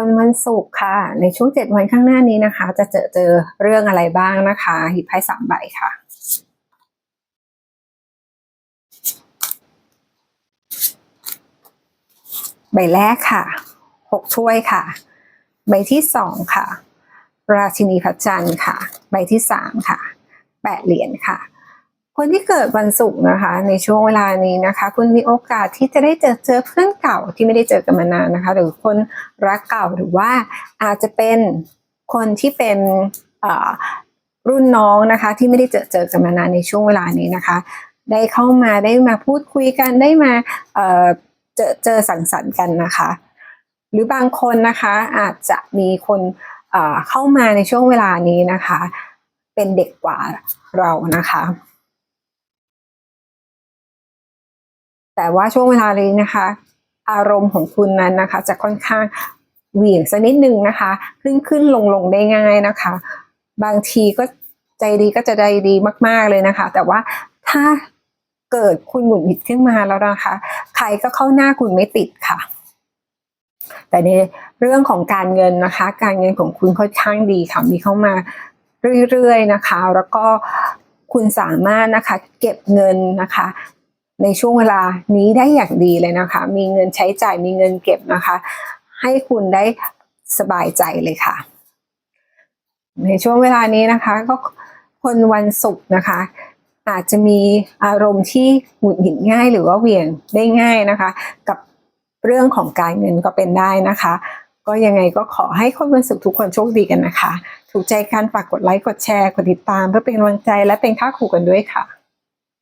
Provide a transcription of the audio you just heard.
คนวันศุกร์ค่ะ ในช่วงเจ็ดวันข้างหน้านี้นะคะ จะเจอเจอเรื่องอะไรบ้างนะคะหยิบไพ่สามใบค่ะใบแรกค่ะ หกถ้วยค่ะ ใบที่สองค่ะ ราชินีพระจันทร์ค่ะ ใบที่สามค่ะ แปดเหรียญค่ะ คนที่เกิดวันศุกร์นะคะ ในช่วงเวลานี้นะคะ คุณมีโอกาสที่จะได้เจอเจอเพื่อนเก่าที่ไม่ได้เจอกันมานานนะคะ หรือคนรักเก่าหรือว่าอาจจะเป็นคนที่เป็นรุ่นน้องนะคะ ที่ไม่ได้เจอเจอกันมานานในช่วงเวลานี้นะคะ ได้เข้ามาได้มาพูดคุยกันได้มาเจอเจอสังสรรค์กันนะคะ หรือบางคนนะคะอาจจะมีคนเข้ามาในช่วงเวลานี้นะคะ เป็นเด็กกว่าเรานะคะ แต่ว่าช่วงเวลานี้นะคะ อารมณ์ของคุณนั้นนะคะ จะค่อนข้างเหวี่ยงสักนิดหนึ่งนะคะขึ้นขึ้นลงลงได้ง่ายนะคะ บางทีก็ใจดีก็จะใจดีมาก ๆเลยนะคะ แต่ว่าถ้าเกิดคุณหงุดหงิดขึ้นมาแล้วนะคะ ใครก็เข้าหน้าคุณไม่ติดค่ะ แต่ในเรื่องของการเงินนะคะ การเงินของคุณค่อนข้างดีค่ะมีเข้ามาเรื่อยๆนะคะ แล้วก็คุณสามารถนะคะ เก็บเงินนะคะ ในช่วงเวลานี้ได้อย่างดีเลยนะคะ มีเงินใช้จ่ายมีเงินเก็บนะคะ ให้คุณได้สบายใจเลยค่ะ ในช่วงเวลานี้นะคะ ก็คนวันศุกร์นะคะ อาจจะมีอารมณ์ที่หงุดหงิดง่ายหรือว่าเวียงได้ง่ายนะคะ กับเรื่องของการเงินก็เป็นได้นะคะ ก็ยังไงก็ขอให้คนวันศุกร์ทุกคนโชคดีกันนะคะ ถูกใจการฝากกดไลค์กดแชร์กดติดตาม เพื่อเป็นกำลังใจและเป็นค่าขู่กันด้วยค่ะ